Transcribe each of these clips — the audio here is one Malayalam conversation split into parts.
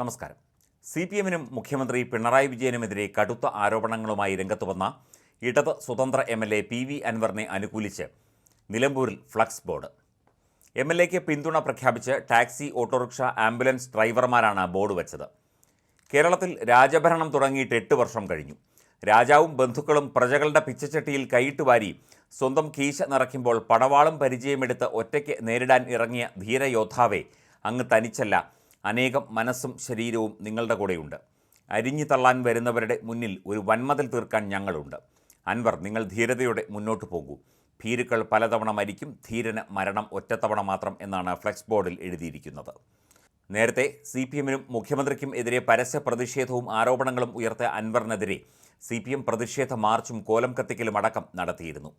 നമസ്കാരം. സി പി എമ്മിനും മുഖ്യമന്ത്രി പിണറായി വിജയനുമെതിരെ കടുത്ത ആരോപണങ്ങളുമായി രംഗത്ത് വന്ന ഇടത് സ്വതന്ത്ര M L A P V അൻവറിനെ അനുകൂലിച്ച് നിലമ്പൂരിൽ ഫ്ലക്സ് ബോർഡ്. എം എൽ എക്ക് പിന്തുണ പ്രഖ്യാപിച്ച് ടാക്സി ഓട്ടോറിക്ഷ ആംബുലൻസ് ഡ്രൈവർമാരാണ് ബോർഡ് വെച്ചത്. കേരളത്തിൽ രാജഭരണം തുടങ്ങിയിട്ട് എട്ട് വർഷം കഴിഞ്ഞു. രാജാവും ബന്ധുക്കളും പ്രജകളുടെ പിച്ചച്ചട്ടിയിൽ കൈയിട്ട് വാരി സ്വന്തം കീശ നിറയ്ക്കുമ്പോൾ പടവാളും പരിചയമെടുത്ത് ഒറ്റയ്ക്ക് നേരിടാൻ ഇറങ്ങിയ ധീരയോദ്ധാവെ അങ്ങ് തനിച്ചല്ല അനേകം മനസ്സും ശരീരവും നിങ്ങളുടെ കൂടെയുണ്ട്. അരിഞ്ഞു തള്ളാൻ വരുന്നവരുടെ മുന്നിൽ ഒരു വന്മതിൽ തീർക്കാൻ ഞങ്ങളുണ്ട്. അൻവർ നിങ്ങൾ ധീരതയോടെ മുന്നോട്ട് പോകൂ. ഭീരുക്കൾ പലതവണ മരിക്കും ധീരന് മരണം ഒറ്റത്തവണ മാത്രം എന്നാണ് ഫ്ലെക്സ് ബോർഡിൽ എഴുതിയിരിക്കുന്നത്. നേരത്തെ സി പി എമ്മിനും മുഖ്യമന്ത്രിക്കും എതിരെ പരസ്യ പ്രതിഷേധവും ആരോപണങ്ങളും ഉയർത്തിയ അൻവറിനെതിരെ സി പി എം പ്രതിഷേധ മാർച്ചും കോലം കത്തിക്കലും അടക്കം നടത്തിയിരുന്നു.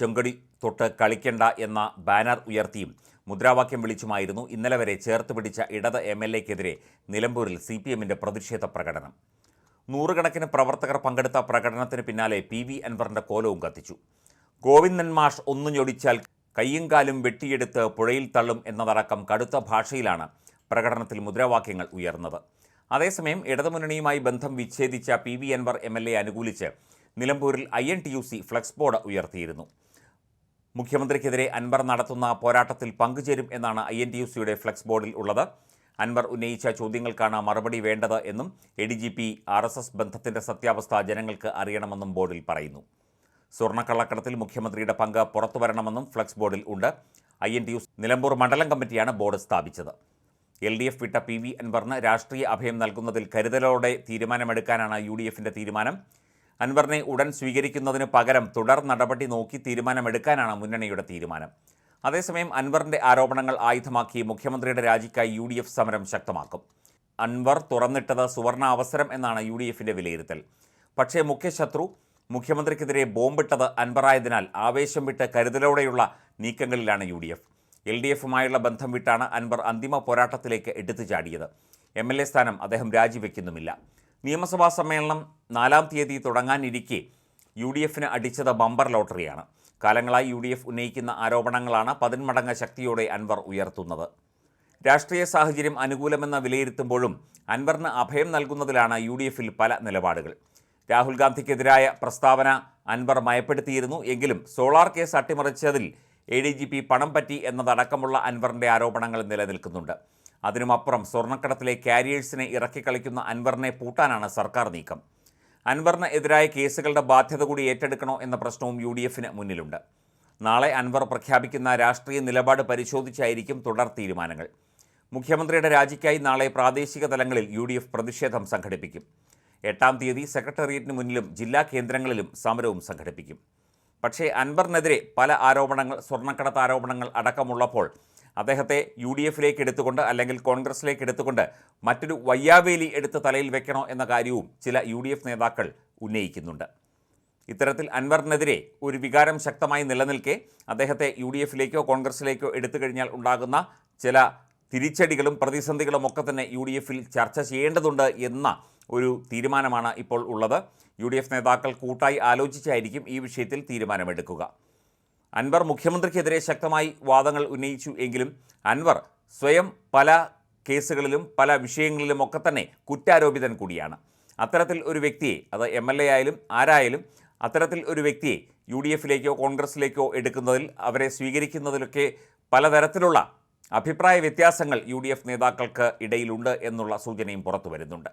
ചെങ്കടി തൊട്ട് കളിക്കണ്ട എന്ന ബാനർ ഉയർത്തിയും മുദ്രാവാക്യം വിളിച്ചുമായിരുന്നു ഇന്നലെ വരെ ചേർത്ത് പിടിച്ച ഇടത് എം എൽ എക്കെതിരെ നിലമ്പൂരിൽ സി പി എമ്മിന്റെ പ്രതിഷേധ പ്രകടനം. നൂറുകണക്കിന് പ്രവർത്തകർ പങ്കെടുത്ത പ്രകടനത്തിന് പിന്നാലെ പി വി അൻവറിന്റെ കോലവും കത്തിച്ചു. ഗോവിന്ദൻ മാഷ് ഒന്നു ഞൊടിച്ചാൽ കയ്യും കാലും വെട്ടിയെടുത്ത് പുഴയിൽ തള്ളും എന്നതടക്കം കടുത്ത ഭാഷയിലാണ് പ്രകടനത്തിൽ മുദ്രാവാക്യങ്ങൾ ഉയർന്നത്. അതേസമയം ഇടതുമുന്നണിയുമായി ബന്ധം വിച്ഛേദിച്ച P V Anvar M L A അനുകൂലിച്ച് നിലമ്പൂരിൽ I N T U C flex board ഉയർത്തിയിരുന്നു. മുഖ്യമന്ത്രിക്കെതിരെ അൻവർ നടത്തുന്ന പോരാട്ടത്തിൽ പങ്കുചേരും എന്നാണ് ഐ എൻ ടി യു സിയുടെ ഫ്ലക്സ് ബോർഡിൽ ഉള്ളത്. അൻവർ ഉന്നയിച്ച ചോദ്യങ്ങൾക്കാണ് മറുപടി വേണ്ടത് എന്നും A D G P R S S ബന്ധത്തിന്റെ സത്യാവസ്ഥ ജനങ്ങൾക്ക് അറിയണമെന്നും ബോർഡിൽ പറയുന്നു. സ്വർണക്കള്ളക്കടത്തിൽ മുഖ്യമന്ത്രിയുടെ പങ്ക് പുറത്തു വരണമെന്നും ഫ്ലക്സ് ബോർഡിൽ ഉണ്ട്. I N T U Nilambur മണ്ഡലം കമ്മിറ്റിയാണ് ബോർഡ് സ്ഥാപിച്ചത്. എൽ ഡി എഫ് വിട്ട പി വി അൻവറിന് രാഷ്ട്രീയ അഭയം നൽകുന്നതിൽ കരുതലോടെ തീരുമാനമെടുക്കാനാണ് യു ഡി എഫിന്റെ തീരുമാനം. അൻവറിനെ ഉടൻ സ്വീകരിക്കുന്നതിന് പകരം തുടർ നടപടി നോക്കി തീരുമാനമെടുക്കാനാണ് മുന്നണിയുടെ തീരുമാനം. അതേസമയം അൻവറിന്റെ ആരോപണങ്ങൾ ആയുധമാക്കി മുഖ്യമന്ത്രിയുടെ രാജിക്കായി യു ഡി എഫ് സമരം ശക്തമാക്കും. അൻവർ തുറന്നിട്ടത് സുവർണ അവസരം എന്നാണ് യു ഡി എഫിന്റെ വിലയിരുത്തൽ. പക്ഷേ മുഖ്യശത്രു മുഖ്യമന്ത്രിക്കെതിരെ ബോംബിട്ടത് അൻവറായതിനാൽ ആവേശം വിട്ട് കരുതലോടെയുള്ള നീക്കങ്ങളിലാണ് U D F. L D എഫുമായുള്ള ബന്ധം വിട്ടാണ് അൻവർ അന്തിമ പോരാട്ടത്തിലേക്ക് എടുത്തു ചാടിയത്. എം എൽ എ സ്ഥാനം അദ്ദേഹം രാജിവെക്കുന്നുമില്ല. നിയമസഭാ സമ്മേളനം നാലാം തീയതി തുടങ്ങാനിരിക്കെ യു ഡി എഫിന് അടിച്ചത് ബമ്പർ ലോട്ടറിയാണ്. കാലങ്ങളായി യു ഡി എഫ് ഉന്നയിക്കുന്ന ആരോപണങ്ങളാണ് പതിന്മടങ്ങ് ശക്തിയോടെ അൻവർ ഉയർത്തുന്നത്. രാഷ്ട്രീയ സാഹചര്യം അനുകൂലമെന്ന് വിലയിരുത്തുമ്പോഴും അൻവറിന് അഭയം നൽകുന്നതിലാണ് യു ഡി എഫിൽ പല നിലപാടുകൾ. രാഹുൽ ഗാന്ധിക്കെതിരായ പ്രസ്താവന അൻവർ മയപ്പെടുത്തിയിരുന്നു എങ്കിലും സോളാർ കേസ് അട്ടിമറിച്ചതിൽ എ ഡി ജി പി പണം പറ്റി എന്നതടക്കമുള്ള അൻവറിന്റെ ആരോപണങ്ങൾ നിലനിൽക്കുന്നുണ്ട്. അതിനുമപ്പുറം സ്വർണക്കടത്തിലെ കാരിയേഴ്സിനെ ഇറക്കിക്കളിക്കുന്ന അൻവറിനെ പൂട്ടാനാണ് സർക്കാർ നീക്കം. അൻവറിന് എതിരായ കേസുകളുടെ ബാധ്യത കൂടി ഏറ്റെടുക്കണോ എന്ന പ്രശ്നവും യു ഡി എഫിന് മുന്നിലുണ്ട്. നാളെ അൻവർ പ്രഖ്യാപിക്കുന്ന രാഷ്ട്രീയ നിലപാട് പരിശോധിച്ചായിരിക്കും തുടർ തീരുമാനങ്ങൾ. മുഖ്യമന്ത്രിയുടെ രാജിക്കായി നാളെ പ്രാദേശിക തലങ്ങളിൽ യു പ്രതിഷേധം സംഘടിപ്പിക്കും. എട്ടാം തീയതി സെക്രട്ടേറിയറ്റിന് മുന്നിലും ജില്ലാ കേന്ദ്രങ്ങളിലും സമരവും സംഘടിപ്പിക്കും. പക്ഷേ അൻവറിനെതിരെ പല ആരോപണങ്ങൾ സ്വർണക്കടത്ത് ആരോപണങ്ങൾ അടക്കമുള്ളപ്പോൾ അദ്ദേഹത്തെ യു ഡി എഫിലേക്ക് എടുത്തുകൊണ്ട് അല്ലെങ്കിൽ കോൺഗ്രസിലേക്ക് എടുത്തുകൊണ്ട് മറ്റൊരു വയ്യാവേലി എടുത്ത് തലയിൽ വെക്കണോ എന്ന കാര്യവും ചില യു ഡി എഫ് നേതാക്കൾ ഉന്നയിക്കുന്നുണ്ട്. ഇത്തരത്തിൽ അൻവറിനെതിരെ ഒരു വികാരം ശക്തമായി നിലനിൽക്കെ അദ്ദേഹത്തെ യു ഡി എഫിലേക്കോ കോൺഗ്രസിലേക്കോ എടുത്തു കഴിഞ്ഞാൽ ഉണ്ടാകുന്ന ചില തിരിച്ചടികളും പ്രതിസന്ധികളും ഒക്കെ തന്നെ യു ഡി എഫിൽ ചർച്ച ചെയ്യേണ്ടതുണ്ട് എന്ന ഒരു തീരുമാനമാണ് ഇപ്പോൾ ഉള്ളത്. യു ഡി എഫ് നേതാക്കൾ കൂട്ടായി ആലോചിച്ചായിരിക്കും ഈ വിഷയത്തിൽ തീരുമാനമെടുക്കുക. അൻവർ മുഖ്യമന്ത്രിക്കെതിരെ ശക്തമായി വാദങ്ങൾ ഉന്നയിച്ചു എങ്കിലും അൻവർ സ്വയം പല കേസുകളിലും പല വിഷയങ്ങളിലും ഒക്കെ തന്നെ കുറ്റാരോപിതൻ കൂടിയാണ്. അത്തരത്തിൽ ഒരു വ്യക്തിയെ അത് എം എൽ എ ആയാലും ആരായാലും അത്തരത്തിൽ ഒരു വ്യക്തിയെ യു ഡി എഫിലേക്കോ കോൺഗ്രസിലേക്കോ എടുക്കുന്നതിൽ അവരെ സ്വീകരിക്കുന്നതിലൊക്കെ പലതരത്തിലുള്ള അഭിപ്രായ വ്യത്യാസങ്ങൾ യു ഡി എഫ് നേതാക്കൾക്ക് ഇടയിലുണ്ട് എന്നുള്ള സൂചനയും പുറത്തു വരുന്നുണ്ട്.